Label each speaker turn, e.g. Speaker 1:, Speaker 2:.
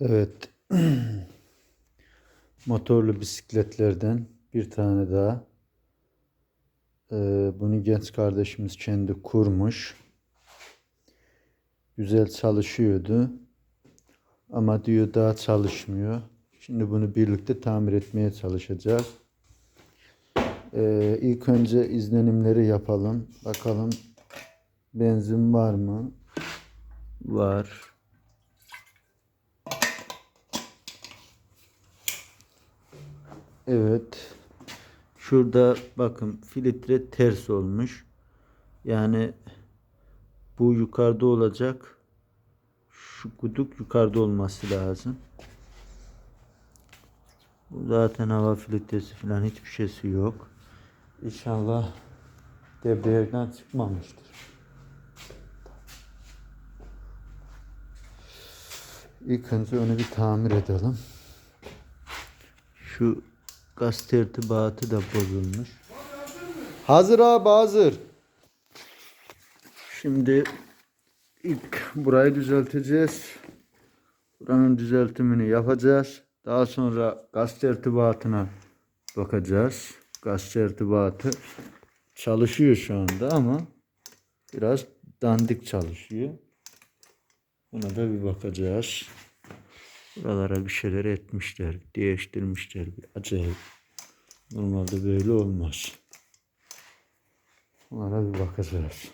Speaker 1: Evet. Motorlu bisikletlerden bir tane daha. Ee, bunu genç kardeşimiz kendi kurmuş. Güzel çalışıyordu. Ama diyor daha çalışmıyor. Şimdi bunu birlikte tamir etmeye çalışacağız. Ee, ilk önce izlenimleri yapalım. Bakalım benzin var mı? Var. Evet. Şurada bakın filtre ters olmuş. Yani bu yukarıda olacak. Şu kuduk yukarıda olması lazım. Bu zaten hava filtresi falan hiçbir şeysi yok. İnşallah debriyajdan çıkmamıştır. İlk önce onu bir tamir edelim. Şu gaz tertibatı da bozulmuş. Hazır abi hazır. Şimdi ilk burayı düzelteceğiz. Buranın düzeltimini yapacağız. Daha sonra gaz tertibatına bakacağız. Gaz tertibatı çalışıyor şu anda ama biraz dandik çalışıyor. Buna da bir bakacağız. Buralara bir şeyler etmişler, değiştirmişler. Bir acayip. Normalde böyle olmaz. Onlara bir bakacağız.